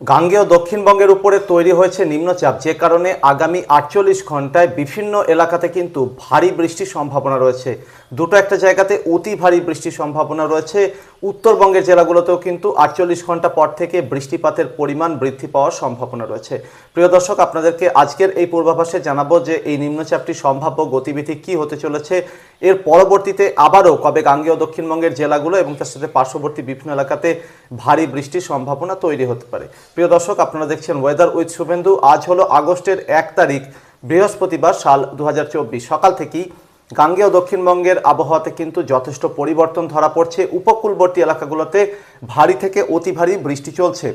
গাঙ্গেয় দক্ষিণবঙ্গের উপরে তৈরি হয়েছে নিম্নচাপ, যে কারণে আগামী আটচল্লিশ ঘন্টায় বিভিন্ন এলাকাতে কিন্তু ভারী বৃষ্টির সম্ভাবনা রয়েছে। দুটো একটা জায়গাতে অতি ভারী বৃষ্টির সম্ভাবনা রয়েছে। উত্তরবঙ্গের জেলাগুলোতেও কিন্তু আটচল্লিশ ঘণ্টা পর থেকে বৃষ্টিপাতের পরিমাণ বৃদ্ধি পাওয়ার সম্ভাবনা রয়েছে। প্রিয় দর্শক, আপনাদেরকে আজকের এই পূর্বাভাসে জানাব যে এই নিম্নচাপটি সম্ভাব্য গতিবিধি কি হতে চলেছে। এর পরবর্তীতে আবারও কবে গাঙ্গেয় দক্ষিণবঙ্গের জেলাগুলো এবং তার সাথে পার্শ্ববর্তী বিভিন্ন এলাকাতে ভারী বৃষ্টির সম্ভাবনা তৈরি হতে পারে। প্রিয় দর্শক, আপনারা দেখছেন ওয়েদার উইথ শুভেন্দু। আজ হলো আগস্টের এক তারিখ, বৃহস্পতিবার সাল দু হাজার চব্বিশ। সকাল থেকেই গাঙ্গেয় দক্ষিণবঙ্গের আবহাওয়াতে কিন্তু যথেষ্ট পরিবর্তন ধরা পড়ছে। উপকূলবর্তী এলাকাগুলোতে ভারী থেকে অতি ভারী বৃষ্টি চলছে।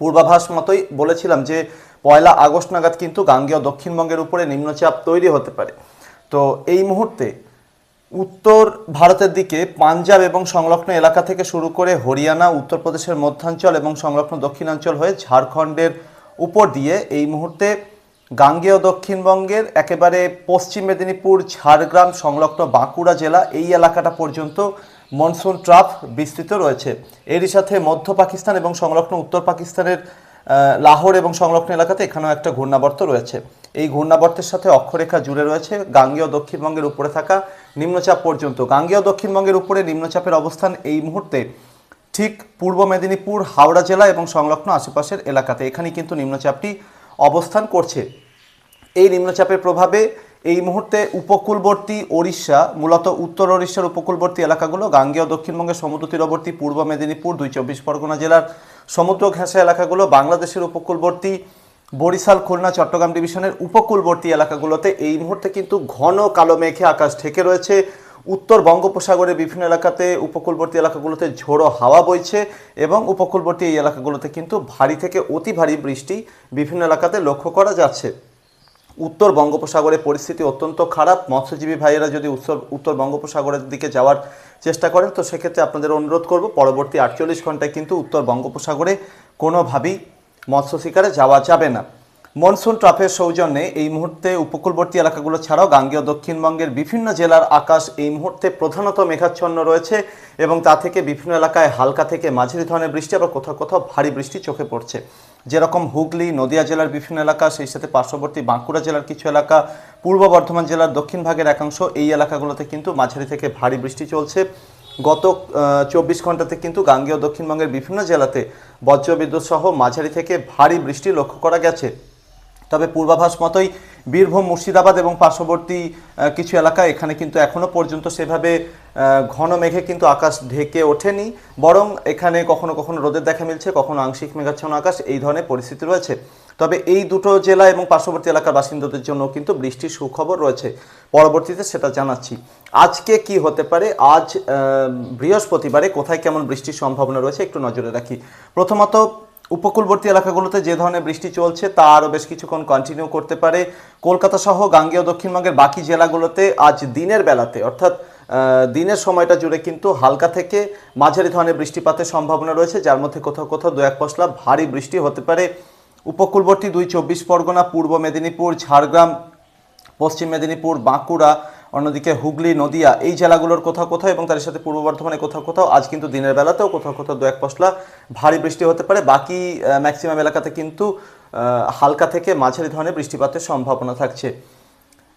পূর্বাভাস মতোই বলেছিলাম যে, পয়লা আগস্ট নাগাদ কিন্তু গাঙ্গেয় দক্ষিণবঙ্গের উপরে নিম্নচাপ তৈরি হতে পারে। তো এই মুহূর্তে উত্তর ভারতের দিকে পাঞ্জাব এবং সংলগ্ন এলাকা থেকে শুরু করে হরিয়ানা, উত্তরপ্রদেশের মধ্যাঞ্চল এবং সংলগ্ন দক্ষিণাঞ্চল হয়ে ঝাড়খণ্ডের উপর দিয়ে এই মুহূর্তে গাঙ্গেয় দক্ষিণবঙ্গের একেবারে পশ্চিম মেদিনীপুর, ঝাড়গ্রাম, সংলগ্ন বাঁকুড়া জেলা এই এলাকাটা পর্যন্ত মনসুন ট্রাফ বিস্তৃত রয়েছে। এরই সাথে মধ্য পাকিস্তান এবং সংলগ্ন উত্তর পাকিস্তানের লাহোর এবং সংলগ্ন এলাকাতে এখানেও একটা ঘূর্ণাবর্ত রয়েছে। এই ঘূর্ণাবর্তের সাথে অক্ষরেখা জুড়ে রয়েছে। গাঙ্গেয় দক্ষিণবঙ্গের উপরে থাকা নিম্নচাপ পর্যন্ত। গাঙ্গেয় দক্ষিণবঙ্গের উপরে নিম্নচাপের অবস্থান এই মুহূর্তে ঠিক পূর্ব মেদিনীপুর, হাওড়া জেলা এবং সংলগ্ন আশেপাশের এলাকাতে। এখানে কিন্তু নিম্নচাপটি অবস্থান করছে। এই নিম্নচাপের প্রভাবে এই মুহূর্তে উপকূলবর্তী ওড়িশা, মূলত উত্তর ওড়িশার উপকূলবর্তী এলাকাগুলো, গাঙ্গেয় দক্ষিণবঙ্গের সমুদ্র তীরবর্তী পূর্ব মেদিনীপুর, দুই চব্বিশ পরগনা জেলার সমুদ্র ঘেঁষা এলাকাগুলো, বাংলাদেশের উপকূলবর্তী বরিশাল, খুলনা, চট্টগ্রাম ডিভিশনের উপকূলবর্তী এলাকাগুলোতে এই মুহূর্তে কিন্তু ঘন কালো মেঘে আকাশ ঢেকে রয়েছে। উত্তর বঙ্গোপসাগরের বিভিন্ন এলাকাতে উপকূলবর্তী এলাকাগুলোতে ঝোড়ো হাওয়া বইছে এবং উপকূলবর্তী এই এলাকাগুলোতে কিন্তু ভারী থেকে অতি ভারী বৃষ্টি বিভিন্ন এলাকাতে লক্ষ্য করা যাচ্ছে। উত্তর বঙ্গোপসাগরে পরিস্থিতি অত্যন্ত খারাপ। মৎস্যজীবী ভাইয়েরা যদি উত্তর উত্তর বঙ্গোপসাগরের দিকে যাওয়ার চেষ্টা করেন, তো সেক্ষেত্রে আপনাদের অনুরোধ করব, পরবর্তী আটচল্লিশ ঘন্টায় কিন্তু উত্তর বঙ্গোপসাগরে কোনোভাবেই মৎস্য শিকারে যাওয়া যাবে না। মনসুন ট্রাফের সৌজন্যে এই মুহূর্তে উপকূলবর্তী এলাকাগুলো ছাড়াও গাঙ্গেয় দক্ষিণবঙ্গের বিভিন্ন জেলার আকাশ এই মুহূর্তে প্রধানত মেঘাচ্ছন্ন রয়েছে এবং তা থেকে বিভিন্ন এলাকায় হালকা থেকে মাঝারি ধরনের বৃষ্টি আবার কোথাও কোথাও ভারী বৃষ্টি চোখে পড়ছে। যেরকম হুগলি, নদিয়া জেলার বিভিন্ন এলাকা, সেই সাথে পার্শ্ববর্তী বাঁকুড়া জেলার কিছু এলাকা, পূর্ব বর্ধমান জেলার দক্ষিণ ভাগের একাংশ এই এলাকাগুলোতে কিন্তু মাঝারি থেকে ভারী বৃষ্টি চলছে। গত চব্বিশ ঘন্টাতে কিন্তু গাঙ্গেয় দক্ষিণবঙ্গের বিভিন্ন জেলাতে বজ্রবিদ্যুৎ সহ মাঝারি থেকে ভারী বৃষ্টি লক্ষ্য করা গেছে। তবে পূর্বাভাস মতোই বীরভূম, মুর্শিদাবাদ এবং পার্শ্ববর্তী কিছু এলাকা এখানে কিন্তু এখনও পর্যন্ত সেভাবে ঘন মেঘে কিন্তু আকাশ ঢেকে ওঠেনি। বরং এখানে কখনো কখনো রোদের দেখা মিলছে, কখনো আংশিক মেঘাচ্ছন্ন আকাশ, এই ধরনের পরিস্থিতি রয়েছে। তবে এই দুটো জেলা এবং পার্শ্ববর্তী এলাকার বাসিন্দাদের জন্য কিন্তু বৃষ্টির সুখবর রয়েছে। পরবর্তীতে সেটা জানাচ্ছি। আজকে কি হতে পারে? আজ বৃহস্পতিবারে কোথায় কেমন বৃষ্টির সম্ভাবনা রয়েছে? একটু নজরে রাখি। প্রথমত উপকূলবর্তী এলাকাগুলোতে যে ধরনের বৃষ্টি চলছে, তা আরও বেশ কিছুক্ষণ কন্টিনিউ করতে পারে। কলকাতা সহ গাঙ্গেয় দক্ষিণবঙ্গের বাকি জেলাগুলোতে আজ দিনের বেলাতে, অর্থাৎ দিনের সময়টা জুড়ে কিন্তু হালকা থেকে মাঝারি ধরনের বৃষ্টিপাতের সম্ভাবনা রয়েছে, যার মধ্যে কোথাও কোথাও দু এক পশলা ভারী বৃষ্টি হতে পারে। উপকূলবর্তী দুই চব্বিশ পরগনা, পূর্ব মেদিনীপুর, ঝাড়গ্রাম, পশ্চিম মেদিনীপুর, বাঁকুড়া অন্যদিকে হুগলি, নদিয়া এই জেলাগুলোর কোথাও কোথাও এবং তার সাথে পূর্ব বর্ধমানে কোথাও কোথাও আজ কিন্তু দিনের বেলাতেও কোথাও কোথাও দু এক পশলা ভারী বৃষ্টি হতে পারে। বাকি ম্যাক্সিমাম এলাকাতে কিন্তু হালকা থেকে মাঝারি ধরনের বৃষ্টিপাতের সম্ভাবনা থাকছে।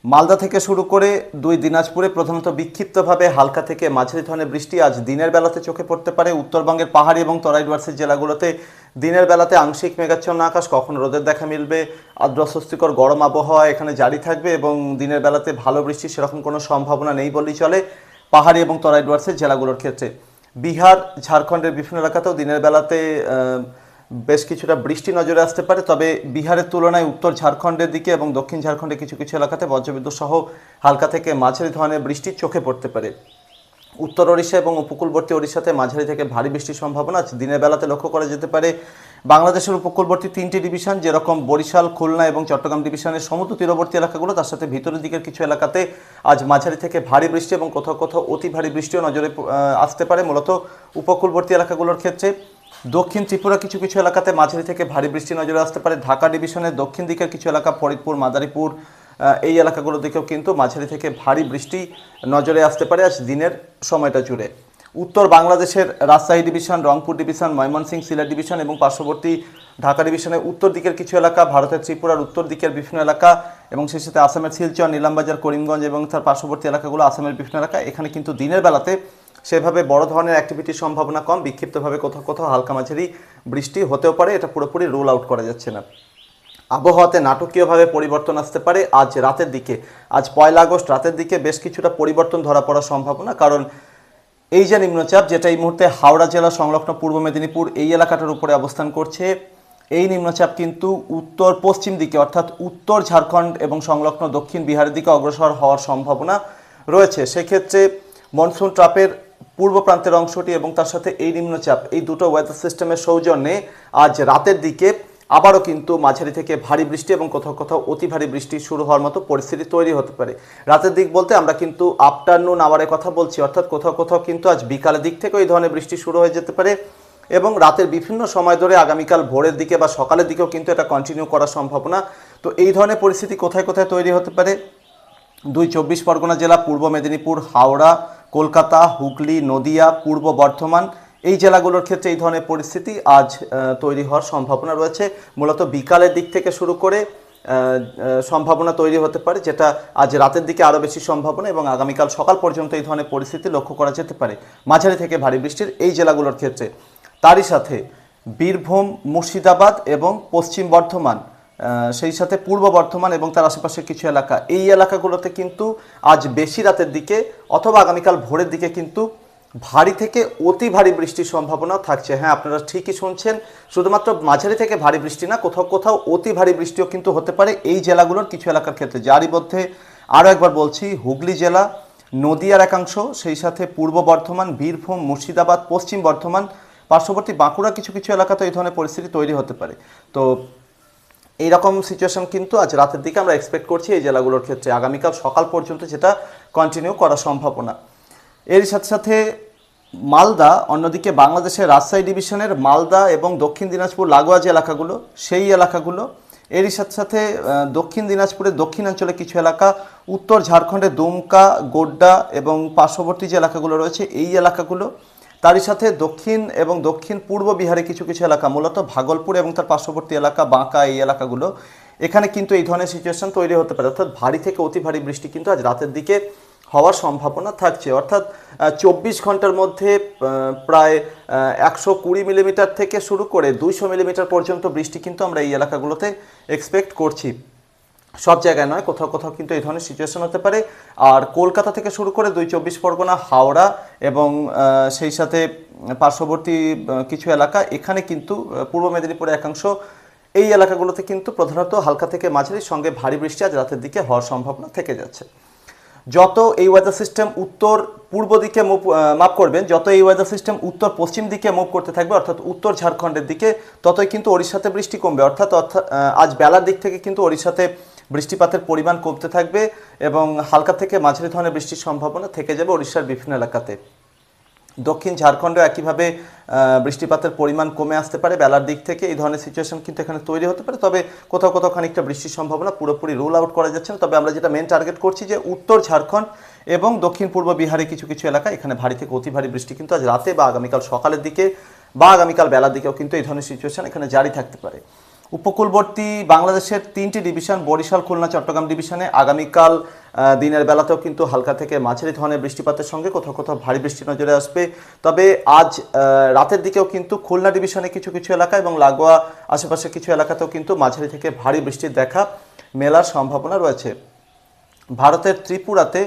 মালদা থেকে শুরু করে দুই দিনাজপুরে প্রধানত বিক্ষিপ্তভাবে হালকা থেকে মাঝারি ধরনের বৃষ্টি আজ দিনের বেলাতে চোখে পড়তে পারে। উত্তরবঙ্গের পাহাড়ি এবং তরাই ডুয়ার্সের জেলাগুলোতে দিনের বেলাতে আংশিক মেঘাচ্ছন্ন আকাশ, কখন রোদের দেখা মিলবে। আর্দ্র স্বস্তিকর গরম আবহাওয়া এখানে জারি থাকবে এবং দিনের বেলাতে ভালো বৃষ্টি সেরকম কোনো সম্ভাবনা নেই বললেই চলে পাহাড়ি এবং তরাই ডুয়ার্সের জেলাগুলোর ক্ষেত্রে। বিহার, ঝাড়খণ্ডের বিভিন্ন এলাকাতেও দিনের বেলাতে বেশ কিছুটা বৃষ্টি নজরে আসতে পারে, তবে বিহারের তুলনায় উত্তর ঝাড়খণ্ডের দিকে এবং দক্ষিণ ঝাড়খণ্ডের কিছু কিছু এলাকাতে বজ্রবিদ্যুৎ সহ হালকা থেকে মাঝারি ধরনের বৃষ্টি চোখে পড়তে পারে। উত্তর ওড়িশা এবং উপকূলবর্তী ওড়িশাতে মাঝারি থেকে ভারী বৃষ্টির সম্ভাবনা আছে। দিনের বেলাতে লক্ষ্য করা যেতে পারে, বাংলাদেশের উপকূলবর্তী তিনটি ডিভিশন, যেরকম বরিশাল, খুলনা এবং চট্টগ্রাম ডিভিশনের সমুদ্র তীরবর্তী এলাকাগুলো, তার সাথে ভিতরের দিকের কিছু এলাকাতে আজ মাঝারি থেকে ভারী বৃষ্টি এবং কোথাও কোথাও অতি ভারী বৃষ্টিও নজরে আসতে পারে। মূলত উপকূলবর্তী এলাকাগুলোর ক্ষেত্রে দক্ষিণ ত্রিপুরা কিছু কিছু এলাকাতে মাঝারি থেকে ভারী বৃষ্টি নজরে আসতে পারে। ঢাকা ডিভিশনের দক্ষিণ দিকের কিছু এলাকা, ফরিদপুর, মাদারীপুর এই এলাকাগুলো দিকেও কিন্তু মাঝারি থেকে ভারী বৃষ্টি নজরে আসতে পারে আজ দিনের সময়টা জুড়ে। উত্তর বাংলাদেশের Rajshahi division, Rangpur division, Mymensingh Sylhet division এবং পার্শ্ববর্তী ঢাকা ডিভিশনের উত্তর দিকের কিছু এলাকা, ভারতের ত্রিপুরার উত্তর দিকের বিভিন্ন এলাকা এবং সেই সাথে আসামের শিলচর, নীলামবাজার, করিমগঞ্জ এবং তার পার্শ্ববর্তী এলাকাগুলো আসামের বিভিন্ন এলাকা। এখানে কিন্তু দিনের বেলাতে সেভাবে বড় ধরনের অ্যাক্টিভিটির সম্ভাবনা কম, বিক্ষিপ্তভাবে কোথাও কোথাও হালকা মাঝারি বৃষ্টি হতেও পারে, এটা পুরোপুরি রোল আউট করা যাচ্ছে না। আবহাওয়াতে নাটকীয়ভাবে পরিবর্তন আসতে পারে আজ রাতের দিকে। আজ পয়লা আগস্ট রাতের দিকে বেশ কিছুটা পরিবর্তন ধরা পড়ার সম্ভাবনা, কারণ এই যে নিম্নচাপ, যেটা এই মুহূর্তে হাওড়া জেলা সংলগ্ন পূর্ব মেদিনীপুর এই এলাকাটার উপরে অবস্থান করছে, এই নিম্নচাপ কিন্তু উত্তর পশ্চিম দিকে, অর্থাৎ উত্তর ঝাড়খণ্ড এবং সংলগ্ন দক্ষিণ বিহারের দিকে অগ্রসর হওয়ার সম্ভাবনা রয়েছে। সেক্ষেত্রে মনসুন ট্রাপের পূর্ব প্রান্তের অংশটি এবং তার সাথে এই নিম্নচাপ, এই দুটো ওয়েদার সিস্টেমের সৌজন্যে আজ রাতের দিকে আবারও কিন্তু মাঝারি থেকে ভারী বৃষ্টি এবং কোথাও কোথাও অতি ভারী বৃষ্টি শুরু হওয়ার মতো পরিস্থিতি তৈরি হতে পারে। রাতের দিক বলতে আমরা কিন্তু আফটারনুন আওয়ারের কথা বলছি, অর্থাৎ কোথাও কোথাও কিন্তু আজ বিকালের দিক থেকে এই ধরনের বৃষ্টি শুরু হয়ে যেতে পারে এবং রাতের বিভিন্ন সময় ধরে আগামীকাল ভোরের দিকে বা সকালের দিকেও কিন্তু এটা কন্টিনিউ করার সম্ভাবনা। তো এই ধরনের পরিস্থিতি কোথায় কোথায় তৈরি হতে পারে? দুই চব্বিশ পরগনা জেলা, পূর্ব মেদিনীপুর, হাওড়া কলকাতা, হুগলি, নদিয়া, পূর্ব বর্ধমান এই জেলাগুলোর ক্ষেত্রে এই ধরনের পরিস্থিতি আজ তৈরি হওয়ার সম্ভাবনা রয়েছে। মূলত বিকালের দিক থেকে শুরু করে সম্ভাবনা তৈরি হতে পারে, যেটা আজ রাতের দিকে আরও বেশি সম্ভাবনা এবং আগামীকাল সকাল পর্যন্ত এই ধরনের পরিস্থিতি লক্ষ্য করা যেতে পারে। মাঝারি থেকে ভারী বৃষ্টির এই জেলাগুলোর ক্ষেত্রে। তারই সাথে বীরভূম, মুর্শিদাবাদ এবং পশ্চিম বর্ধমান সেই সাথে পূর্ব বর্ধমান এবং তার আশেপাশের কিছু এলাকা। এই এলাকাগুলোতে কিন্তু আজ বেশি রাতের দিকে অথবা আগামীকাল ভোরের দিকে কিন্তু ভারী থেকে অতি ভারী বৃষ্টির সম্ভাবনা থাকছে। হ্যাঁ আপনারা ঠিকই শুনছেন, শুধুমাত্র মাঝারি থেকে ভারী বৃষ্টি না, কোথাও কোথাও অতি ভারী বৃষ্টিও কিন্তু হতে পারে এই জেলাগুলোর কিছু এলাকার ক্ষেত্রে। যারই মধ্যে আরও একবার বলছি, হুগলি জেলা, নদিয়ার একাংশ, সেই সাথে পূর্ব বর্ধমান, বীরভূম, মুর্শিদাবাদ, পশ্চিম বর্ধমান, পার্শ্ববর্তী বাঁকুড়া কিছু কিছু এলাকাতে এই ধরনের পরিস্থিতি তৈরি হতে পারে। তো এইরকম সিচুয়েশন কিন্তু আজ রাতের দিকে আমরা এক্সপেক্ট করছি এই জেলাগুলোর ক্ষেত্রে। আগামীকাল সকাল পর্যন্ত যেটা কন্টিনিউ করার সম্ভাবনা এর সাথে সাথে মালদা, অন্যদিকে বাংলাদেশের রাজশাহী ডিভিশনের মালদা এবং দক্ষিণ দিনাজপুর লাগোয়া যে এলাকাগুলো, সেই এলাকাগুলো। এরই সাথে সাথে দক্ষিণ দিনাজপুরের দক্ষিণাঞ্চলে কিছু এলাকা, উত্তর ঝাড়খণ্ডের দুমকা, গোড্ডা এবং পার্শ্ববর্তী যে এলাকাগুলো রয়েছে, এই এলাকাগুলো তারই সাথে দক্ষিণ এবং দক্ষিণ পূর্ব বিহারে কিছু কিছু এলাকা, মূলত ভাগলপুর এবং তার পার্শ্ববর্তী এলাকা, বাঁকা এই এলাকাগুলো, এখানে কিন্তু এই ধরনের সিচুয়েশন তৈরি হতে পারে। অর্থাৎ ভারী থেকে অতি ভারী বৃষ্টি কিন্তু আজ রাতের দিকে হওয়ার সম্ভাবনা থাকছে। অর্থাৎ চব্বিশ ঘণ্টার মধ্যে প্রায় একশো কুড়ি মিলিমিটার থেকে শুরু করে দুইশো মিলিমিটার পর্যন্ত বৃষ্টি কিন্তু আমরা এই এলাকাগুলোতে এক্সপেক্ট করছি। সব জায়গায় নয়, কোথাও কোথাও কিন্তু এই ধরনের সিচুয়েশন হতে পারে। আর কলকাতা থেকে শুরু করে দুই চব্বিশ পরগনা, হাওড়া এবং সেই সাথে পার্শ্ববর্তী কিছু এলাকা, এখানে কিন্তু পূর্ব মেদিনীপুরের একাংশ এই এলাকাগুলোতে কিন্তু প্রধানত হালকা থেকে মাঝারির সঙ্গে ভারী বৃষ্টি আজ রাতের দিকে হওয়ার সম্ভাবনা থেকে যাচ্ছে। যত এই ওয়েদার সিস্টেম উত্তর পূর্ব দিকে মুভ মাপ করবেন, যত এই ওয়েদার সিস্টেম উত্তর পশ্চিম দিকে মুভ করতে থাকবে, অর্থাৎ উত্তর ঝাড়খণ্ডের দিকে, ততই কিন্তু ওড়িশাতে বৃষ্টি কমবে। অর্থাৎ অর্থাৎ আজ বেলার দিক থেকে কিন্তু ওড়িশাতে বৃষ্টিপাতের পরিমাণ কমতে থাকবে এবং হালকা থেকে মাঝারি ধরনের বৃষ্টির সম্ভাবনা থেকে যাবে ওড়িশার বিভিন্ন এলাকাতে। দক্ষিণ ঝাড়খণ্ডে একইভাবে বৃষ্টিপাতের পরিমাণ কমে আসতে পারে। বেলার দিক থেকে এই ধরনের সিচুয়েশন কিন্তু এখানে তৈরি হতে পারে। তবে কোথাও কোথাও খানিকটা বৃষ্টির সম্ভাবনা পুরোপুরি রুল আউট করা যাচ্ছে না। তবে আমরা যেটা মেন টার্গেট করছি যে উত্তর ঝাড়খণ্ড এবং দক্ষিণ পূর্ব বিহারে কিছু কিছু এলাকা এখানে ভারী থেকে অতি ভারী বৃষ্টি কিন্তু আজ রাতে বা আগামীকাল সকালের দিকে বা আগামীকাল বেলার দিকেও কিন্তু এই ধরনের সিচুয়েশন এখানে জারি থাকতে পারে। উপকূলবর্তী বাংলাদেশের তিনটি ডিভিশন, বরিশাল, খুলনা, চট্টগ্রাম ডিভিশনে আগামীকাল দিনের বেলাতেও কিন্তু হালকা থেকে মাঝারি ধরনের বৃষ্টিপাতের সঙ্গে কোথাও কোথাও ভারী বৃষ্টি নজরে আসবে। তবে আজ রাতের দিকেও কিন্তু খুলনা ডিভিশনে কিছু কিছু এলাকা এবং লাগোয়া আশেপাশে কিছু এলাকাতেও কিন্তু মাঝারি থেকে ভারী বৃষ্টির দেখা মেলার সম্ভাবনা রয়েছে। ভারতের ত্রিপুরাতে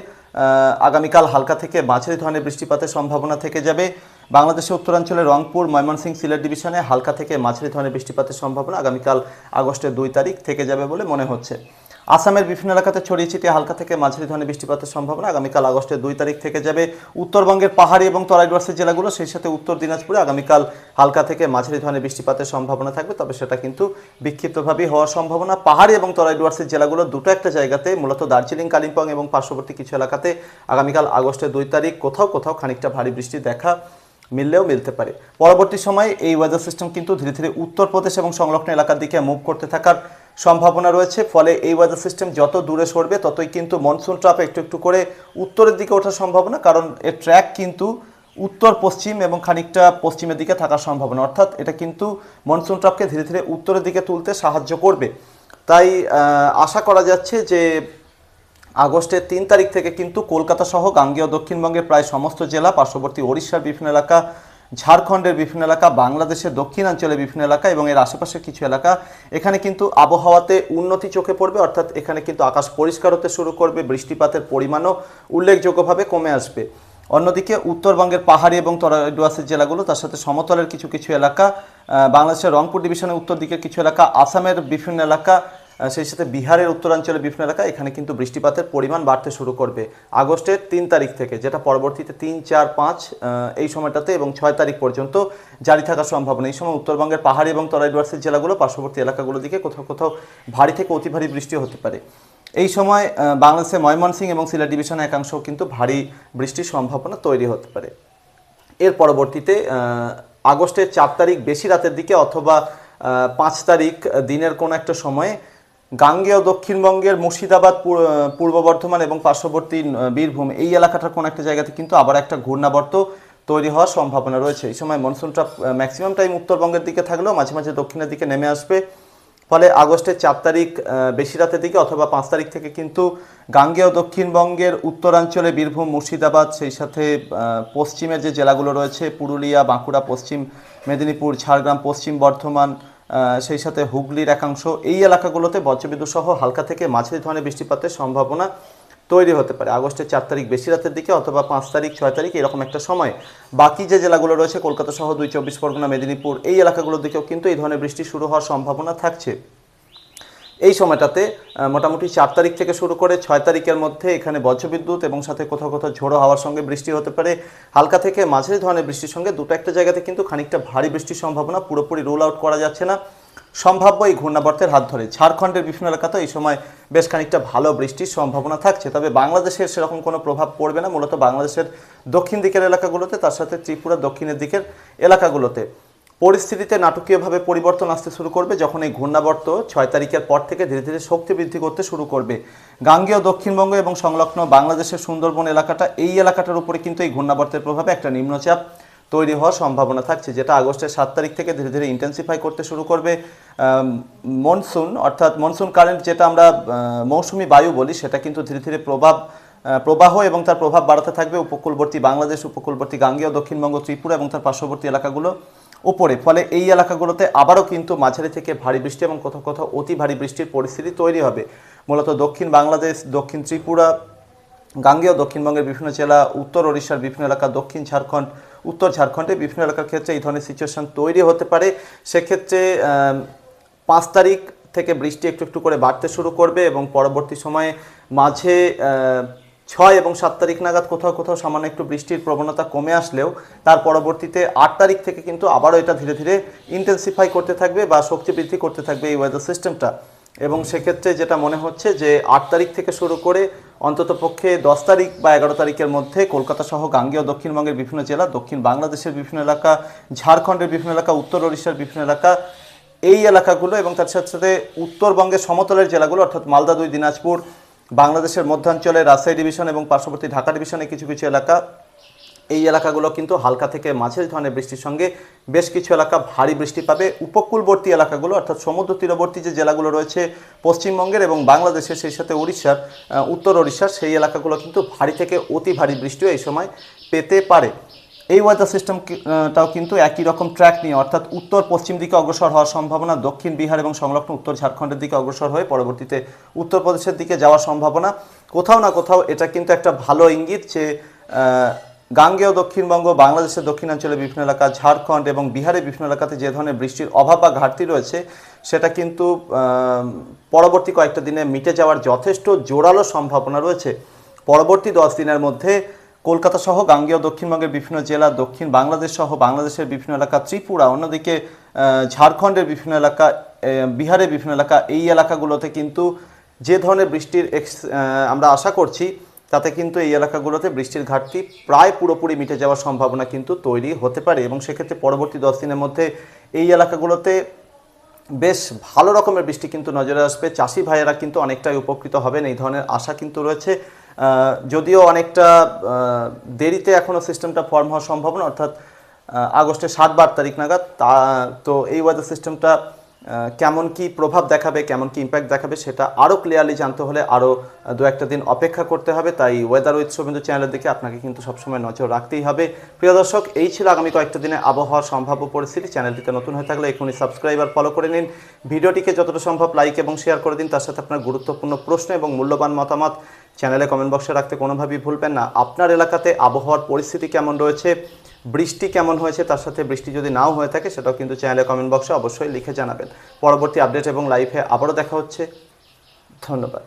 আগামীকাল হালকা থেকে মাঝারি ধরনের বৃষ্টিপাতের সম্ভাবনা থেকে যাবে। বাংলাদেশের উত্তরাঞ্চলে রংপুর, ময়মনসিংহ সিলেট ডিভিশনে হালকা থেকে মাঝারি ধরনের বৃষ্টিপাতের সম্ভাবনা আগামীকাল আগস্টের দুই তারিখ থেকে যাবে বলে মনে হচ্ছে। আসামের বিভিন্ন এলাকাতে ছড়িয়ে ছিটিয়ে হালকা থেকে মাঝারি ধরনের বৃষ্টিপাতের সম্ভাবনা আগামীকাল আগস্টের দুই তারিখ থেকে যাবে। উত্তরবঙ্গের পাহাড়ি এবং তরাইডোয়ার্সের জেলাগুলো সেই সাথে উত্তর দিনাজপুরে আগামীকাল হালকা থেকে মাঝারি ধরনের বৃষ্টিপাতের সম্ভাবনা থাকবে, তবে সেটা কিন্তু বিক্ষিপ্তভাবেই হওয়ার সম্ভাবনা। পাহাড়ি এবং তরাইডোয়ার্সের জেলাগুলো দুটো একটা জায়গাতে, মূলত দার্জিলিং, কালিম্পং এবং পার্শ্ববর্তী কিছু এলাকাতে আগামীকাল আগস্টের দুই তারিখ কোথাও কোথাও খানিকটা ভারী বৃষ্টি দেখা মিললেও মিলতে পারে। পরবর্তী সময়ে এই ওয়েদার সিস্টেম কিন্তু ধীরে ধীরে উত্তরপ্রদেশ এবং সংলগ্ন এলাকার দিকে মুভ করতে থাকার সম্ভাবনা রয়েছে। ফলে এই ওয়েদার সিস্টেম যত দূরে সরবে, ততই কিন্তু মনসুন ট্রাপ একটু একটু করে উত্তরের দিকে ওঠার সম্ভাবনা, কারণ এর ট্র্যাক কিন্তু উত্তর, পশ্চিম এবং খানিকটা পশ্চিমের দিকে থাকার সম্ভাবনা। অর্থাৎ এটা কিন্তু মনসুন ট্রাপকে ধীরে ধীরে উত্তরের দিকে তুলতে সাহায্য করবে। তাই আশা করা যাচ্ছে যে আগস্টের তিন তারিখ থেকে কিন্তু কলকাতা সহ গাঙ্গেয় দক্ষিণবঙ্গের প্রায় সমস্ত জেলা, পার্শ্ববর্তী ওড়িশার বিভিন্ন এলাকা, ঝাড়খণ্ডের বিভিন্ন এলাকা, বাংলাদেশের দক্ষিণাঞ্চলের বিভিন্ন এলাকা এবং এর আশেপাশের কিছু এলাকা, এখানে কিন্তু আবহাওয়াতে উন্নতি চোখে পড়বে, অর্থাৎ এখানে কিন্তু আকাশ পরিষ্কার হতে শুরু করবে, বৃষ্টিপাতের পরিমাণও উল্লেখযোগ্যভাবে কমে আসবে। অন্যদিকে উত্তরবঙ্গের পাহাড়ি এবং তরাইডুয়াসের জেলাগুলো, তার সাথে সমতলের কিছু কিছু এলাকা বাংলাদেশের রংপুর ডিভিশনের উত্তর দিকের কিছু এলাকা, আসামের বিভিন্ন এলাকা সেই সাথে বিহারের উত্তরাঞ্চলের বিভিন্ন এলাকা এখানে কিন্তু বৃষ্টিপাতের পরিমাণ বাড়তে শুরু করবে আগস্টের তিন তারিখ থেকে, যেটা পরবর্তীতে তিন, চার, পাঁচ এই সময়টাতে এবং ছয় তারিখ পর্যন্ত জারি থাকার সম্ভাবনা। এই সময় উত্তরবঙ্গের পাহাড়ি এবং তরাইডুয়ার্সের জেলাগুলো, পার্শ্ববর্তী এলাকাগুলো দিকে কোথাও কোথাও ভারী থেকে অতি ভারী বৃষ্টি হতে পারে। এই সময় বাংলাদেশের ময়মনসিংহ এবং সিলেট ডিভিশনের একাংশ কিন্তু ভারী বৃষ্টির সম্ভাবনা তৈরি হতে পারে। এর পরবর্তীতে আগস্টের চার তারিখ বেশি রাতের দিকে অথবা পাঁচ তারিখ দিনের কোনো একটা সময়ে গাঙ্গেয় দক্ষিণবঙ্গের মুর্শিদাবাদ পূর্ব বর্ধমান এবং পার্শ্ববর্তী বীরভূম, এই এলাকাটার কোনো একটা জায়গাতে কিন্তু আবার একটা ঘূর্ণাবর্ত তৈরি হওয়ার সম্ভাবনা রয়েছে। এই সময় মনসুনটা ম্যাক্সিমাম টাইম উত্তরবঙ্গের দিকে থাকলেও মাঝে মাঝে দক্ষিণের দিকে নেমে আসবে। ফলে আগস্টের চার তারিখ বেশি রাতের দিকে অথবা পাঁচ তারিখ থেকে কিন্তু গাঙ্গেয় দক্ষিণবঙ্গের উত্তরাঞ্চলে বীরভূম, মুর্শিদাবাদ, সেই সাথে পশ্চিমের যে জেলাগুলো রয়েছে, পুরুলিয়া, বাঁকুড়া, পশ্চিম মেদিনীপুর, ঝাড়গ্রাম, পশ্চিম বর্ধমান সেই সাথে হুগলির একাংশ, এই এলাকাগুলোতে বজ্রবিদ্যুৎ সহ হালকা থেকে মাঝারি ধরনের বৃষ্টিপাতের সম্ভাবনা তৈরি হতে পারে। আগস্টের চার তারিখ বেশি রাতের দিকে অথবা পাঁচ তারিখ, ছয় তারিখ এরকম একটা সময়। বাকি যে জেলাগুলো রয়েছে, কলকাতা সহ দুই চব্বিশ পরগনা, মেদিনীপুর, এই এলাকাগুলোর দিকেও কিন্তু এই ধরনের বৃষ্টি শুরু হওয়ার সম্ভাবনা থাকছে। এই সময়টাতে মোটামুটি চার তারিখ থেকে শুরু করে ছয় তারিখের মধ্যে এখানে বজ্রবিদ্যুৎ এবং সাথে কোথাও কোথাও ঝোড়ো হাওয়ার সঙ্গে বৃষ্টি হতে পারে। হালকা থেকে মাঝারি ধরনের বৃষ্টির সঙ্গে দুটো একটা জায়গাতে কিন্তু খানিকটা ভারী বৃষ্টির সম্ভাবনা, পুরোপুরি রোল আউট করা যাচ্ছে না। সম্ভাব্য এই ঘূর্ণাবর্তের হাত ধরে ঝাড়খণ্ডের বিভিন্ন এলাকাতে এই সময় বেশ খানিকটা ভালো বৃষ্টির সম্ভাবনা থাকছে। তবে বাংলাদেশের সেরকম কোনো প্রভাব পড়বে না, মূলত বাংলাদেশের দক্ষিণ দিকের এলাকাগুলোতে, তার সাথে ত্রিপুরা দক্ষিণের দিকের এলাকাগুলোতে। পরিস্থিতিতে নাটকীয়ভাবে পরিবর্তন আসতে শুরু করবে যখন এই ঘূর্ণাবর্ত ছয় তারিখের পর থেকে ধীরে ধীরে শক্তি বৃদ্ধি করতে শুরু করবে। গাঙ্গেয় দক্ষিণবঙ্গ এবং সংলগ্ন বাংলাদেশের সুন্দরবন এলাকাটা এই এলাকাটার উপরে কিন্তু এই ঘূর্ণাবর্তের প্রভাবে একটা নিম্নচাপ তৈরি হওয়ার সম্ভাবনা থাকছে, যেটা আগস্টের সাত তারিখ থেকে ধীরে ধীরে ইন্টেন্সিফাই করতে শুরু করবে। মনসুন অর্থাৎ মনসুন কারেন্ট যেটা আমরা মৌসুমি বায়ু বলি, সেটা কিন্তু ধীরে ধীরে প্রভাব প্রবাহ এবং তার প্রভাব বাড়াতে থাকবে। উপকূলবর্তী বাংলাদেশ, উপকূলবর্তী গাঙ্গেয় দক্ষিণবঙ্গ, ত্রিপুরা এবং তার পার্শ্ববর্তী এলাকাগুলো। উপরে। ফলে এই এলাকাগুলোতে আবারও কিন্তু মাঝারি থেকে ভারী বৃষ্টি এবং কোথাও কোথাও অতি ভারী বৃষ্টির পরিস্থিতি তৈরি হবে। মূলত দক্ষিণ বাংলাদেশ, দক্ষিণ ত্রিপুরা, গাঙ্গেয় দক্ষিণবঙ্গের বিভিন্ন জেলা, উত্তর ওড়িশার বিভিন্ন এলাকা, দক্ষিণ ঝাড়খণ্ড, উত্তর ঝাড়খণ্ডের বিভিন্ন এলাকার ক্ষেত্রে এই ধরনের সিচুয়েশন তৈরি হতে পারে। সেক্ষেত্রে পাঁচ তারিখ থেকে বৃষ্টি একটু একটু করে বাড়তে শুরু করবে এবং পরবর্তী সময়ে মাঝে ছয় এবং সাত তারিখ নাগাদ কোথাও কোথাও সামান্য একটু বৃষ্টির প্রবণতা কমে আসলেও তার পরবর্তীতে আট তারিখ থেকে কিন্তু আবারও এটা ধীরে ধীরে ইন্টেন্সিফাই করতে থাকবে বা শক্তি বৃদ্ধি করতে থাকবে এই ওয়েদার সিস্টেমটা এবং সেক্ষেত্রে যেটা মনে হচ্ছে যে আট তারিখ থেকে শুরু করে অন্তত পক্ষে দশ তারিখ বা এগারো তারিখের মধ্যে কলকাতা সহ গাঙ্গেয় দক্ষিণবঙ্গের বিভিন্ন জেলা, দক্ষিণ বাংলাদেশের বিভিন্ন এলাকা, ঝাড়খণ্ডের বিভিন্ন এলাকা, উত্তর ওড়িশার বিভিন্ন এলাকা, এই এলাকাগুলো এবং তার সাথে সাথে উত্তরবঙ্গের সমতলের জেলাগুলো অর্থাৎ মালদা দুই, দিনাজপুর বাংলাদেশের মধ্যাঞ্চলে রাজশাহী ডিভিশন এবং পার্শ্ববর্তী ঢাকা ডিভিশনে কিছু কিছু এলাকা, এই এলাকাগুলো কিন্তু হালকা থেকে মাঝারি ধরনের বৃষ্টির সঙ্গে বেশ কিছু এলাকা ভারী বৃষ্টি পাবে। উপকূলবর্তী এলাকাগুলো, অর্থাৎ সমুদ্র তীরবর্তী যে জেলাগুলো রয়েছে পশ্চিমবঙ্গের এবং বাংলাদেশের, সেই সাথে উড়িষ্যার উত্তর ওড়িশার, সেই এলাকাগুলো কিন্তু ভারী থেকে অতি ভারী বৃষ্টিও এই সময় পেতে পারে। এই ওয়েদার সিস্টেমটাও কিন্তু একই রকম ট্র্যাক নিয়ে, অর্থাৎ উত্তর পশ্চিম দিকে অগ্রসর হওয়ার সম্ভাবনা, দক্ষিণ বিহার এবং সংলগ্ন উত্তর ঝাড়খণ্ডের দিকে অগ্রসর হয়ে পরবর্তীতে উত্তরপ্রদেশের দিকে যাওয়ার সম্ভাবনা। কোথাও না কোথাও এটা কিন্তু একটা ভালো ইঙ্গিত যে গাঙ্গেয় দক্ষিণবঙ্গ, বাংলাদেশের দক্ষিণাঞ্চলের বিভিন্ন এলাকা, ঝাড়খণ্ড এবং বিহারের বিভিন্ন এলাকাতে যে ধরনের বৃষ্টির অভাব বা ঘাটতি রয়েছে, সেটা কিন্তু পরবর্তী কয়েকটা দিনে মিটে যাওয়ার যথেষ্ট জোরালো সম্ভাবনা রয়েছে। পরবর্তী দশ দিনের মধ্যে কলকাতা সহ গাঙ্গেয় দক্ষিণবঙ্গের বিভিন্ন জেলা, দক্ষিণ বাংলাদেশ সহ বাংলাদেশের বিভিন্ন এলাকা, ত্রিপুরা, অন্যদিকে ঝাড়খণ্ডের বিভিন্ন এলাকা বিহারের বিভিন্ন এলাকা, এই এলাকাগুলোতে কিন্তু যে ধরনের বৃষ্টির আমরা আশা করছি, তাতে কিন্তু এই এলাকাগুলোতে বৃষ্টির ঘাটতি প্রায় পুরোপুরি মিটে যাওয়ার সম্ভাবনা কিন্তু তৈরি হতে পারে এবং সেক্ষেত্রে পরবর্তী দশ দিনের মধ্যে এই এলাকাগুলোতে বেশ ভালো রকমের বৃষ্টি কিন্তু নজরে আসবে। চাষি ভাইয়েরা কিন্তু অনেকটাই উপকৃত হবেন। এই ধরনের আশা কিন্তু রয়েছে। যদিও অনেকটা দেরিতে এখনও সিস্টেমটা ফর্ম হওয়ার সম্ভাবনা অর্থাৎ আহ, আগস্টের সাত বার তারিখ নাগাদ তা তো এই ওয়েদার সিস্টেমটা কেমন কি প্রভাব দেখাবে কেমন কি ইম্প্যাক্ট দেখাবে সেটা আরও ক্লিয়ারলি জানতে হলে আরও দু একটা দিন অপেক্ষা করতে হবে। তাই ওয়েদার উইথ শুভেন্দু চ্যানেলের দিকে আপনাকে কিন্তু সবসময় নজর রাখতেই হবে। প্রিয় দর্শক এই ছিল আগামী কয়েকটা দিনে আবহাওয়ার সম্ভাব্য পরিস্থিতি। চ্যানেলটিতে নতুন হয়ে থাকলে এখনই সাবস্ক্রাইব আর ফলো করে নিন। ভিডিওটিকে যতটা সম্ভব লাইক এবং শেয়ার করে দিন। তার সাথে আপনার গুরুত্বপূর্ণ প্রশ্ন এবং মূল্যবান মতামত চ্যানেলে কমেন্ট বক্সে রাখতে কোনোভাবেই ভুলবেন না। আপনার এলাকাতে আবহাওয়ার পরিস্থিতি কেমন রয়েছে, বৃষ্টি কেমন হয়েছে, তার সাথে বৃষ্টি যদি নাও হয়ে থাকে, সেটাও কিন্তু চ্যানেলে কমেন্ট বক্সে অবশ্যই লিখে জানাবেন। পরবর্তী আপডেট এবং লাইভে আবারও দেখা হচ্ছে। ধন্যবাদ।